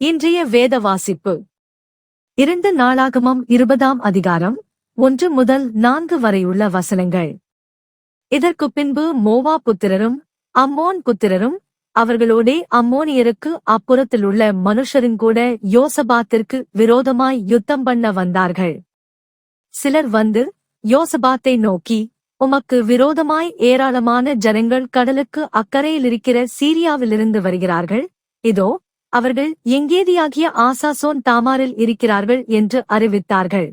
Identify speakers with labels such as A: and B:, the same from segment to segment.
A: இன்றைய வேத வாசிப்பு. இரண்டு நாளாகமம் இருபதாம் அதிகாரம் ஒன்று முதல் நான்கு வரையுள்ள வசனங்கள். இதற்கு பின்பு மோவா புத்திரரும் அம்மோன் புத்திரரும் அவர்களோடே அம்மோனியருக்கு அப்புறத்திலுள்ள மனுஷரும் கூட யோசபாத்திற்கு விரோதமாய் யுத்தம் பண்ண வந்தார்கள். சிலர் வந்து யோசபாத்தை நோக்கி உமக்கு விரோதமாய் ஏராளமான ஜனங்கள் கடலுக்கு அக்கறையிலிருக்கிற சீரியாவிலிருந்து வருகிறார்கள். இதோ அவர்கள் எங்கேதியாகிய ஆசாசோன் தாமாரில் இருக்கிறார்கள் என்று அறிவித்தார்கள்.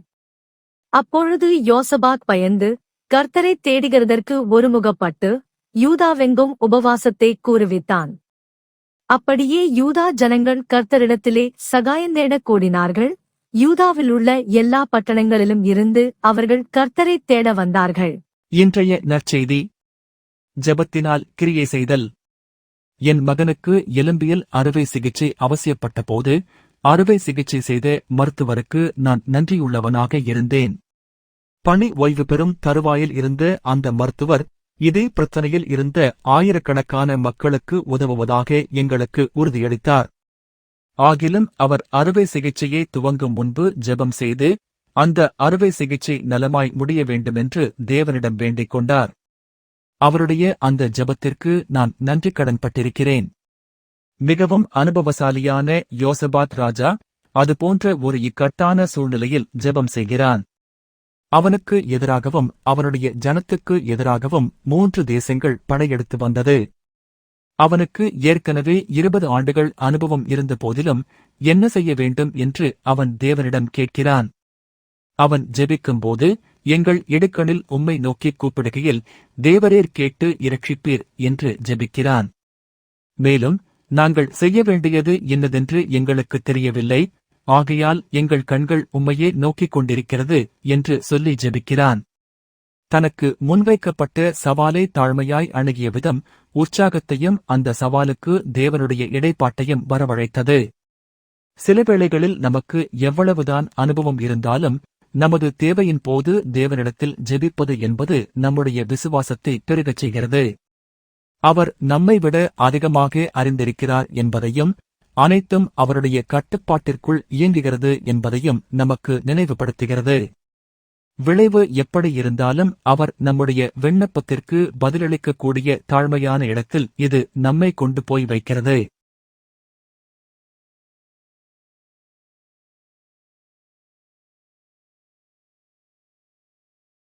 A: அப்பொழுது யோசபாக் பயந்து கர்த்தரைத் தேடுகிறதற்கு ஒருமுகப்பட்டு யூதாவெங்கும் உபவாசத்தை கூறுவித்தான் அப்படியே யூதா ஜனங்கள் கர்த்தரிடத்திலே சகாயந்தேடக் கூடினார்கள். யூதாவிலுள்ள எல்லா பட்டணங்களிலும் இருந்து அவர்கள் கர்த்தரைத் தேட வந்தார்கள்.
B: இன்றைய நற்செய்தி ஜெபத்தினால் கிரியை செய்தல். என் மகனுக்கு எலும்பியல் அறுவை சிகிச்சை அவசியப்பட்ட போது அறுவை சிகிச்சை செய்த மருத்துவருக்கு நான் நன்றியுள்ளவனாக இருந்தேன். பணி ஓய்வு பெறும் தருவாயில் இருந்த அந்த மருத்துவர் இதே பிரச்சனையில் இருந்த ஆயிரக்கணக்கான மக்களுக்கு உதவுவதாக எங்களுக்கு உறுதியளித்தார். ஆகிலும் அவர் அறுவை சிகிச்சையை துவங்கும் முன்பு ஜெபம் செய்து அந்த அறுவை சிகிச்சை நலமாய் முடிய வேண்டுமென்று தேவனிடம் வேண்டிக் கொண்டார். அவருடைய அந்த ஜெபத்திற்கு நான் நன்றி கடன்பட்டிருக்கிறேன். மிகவும் அனுபவசாலியான யோசபாத் ராஜா அதுபோன்ற ஒரு இக்கட்டான சூழ்நிலையில் ஜெபம் செய்கிறான். அவனுக்கு எதிராகவும் அவனுடைய ஜனத்துக்கு எதிராகவும் மூன்று தேசங்கள் படையெடுத்து வந்தது. அவனுக்கு ஏற்கனவே இருபது ஆண்டுகள் அனுபவம் இருந்த போதிலும் என்ன செய்ய வேண்டும் என்று அவன் தேவனிடம் கேட்கிறான். அவன் ஜெபிக்கும்போது எங்கள் இடுக்கணில் உம்மை நோக்கிக் கூப்பிடுகையில் தேவரேர் கேட்டு இரட்சிப்பீர் என்று ஜெபிக்கிறான். மேலும் நாங்கள் செய்ய வேண்டியது என்னதென்று எங்களுக்கு தெரியவில்லை. ஆகையால் எங்கள் கண்கள் உம்மையே நோக்கிக் கொண்டிருக்கிறது என்று சொல்லி ஜெபிக்கிறான். தனக்கு முன்வைக்கப்பட்ட சவாலை தாழ்மையாய் அணுகிய விதம் உற்சாகத்தையும் அந்த சவாலுக்கு தேவனுடைய இடைப்பாட்டையும் வரவழைத்தது. சில வேளைகளில் நமக்கு எவ்வளவுதான் அனுபவம் இருந்தாலும் நமது தேவையின் போது தேவனிடத்தில் ஜெபிப்பது என்பது நம்முடைய விசுவாசத்தை பெருகச் செய்கிறது. அவர் நம்மை விட அதிகமாக அறிந்திருக்கிறார் என்பதையும் அனைத்தும் அவருடைய கட்டுப்பாட்டிற்குள் இயங்குகிறது என்பதையும் நமக்கு நினைவுபடுத்துகிறது. விளைவு எப்படி இருந்தாலும் அவர் நம்முடைய விண்ணப்பத்திற்கு பதிலளிக்கக்கூடிய தாழ்மையான இடத்தில் இது நம்மை கொண்டு போய் வைக்கிறது.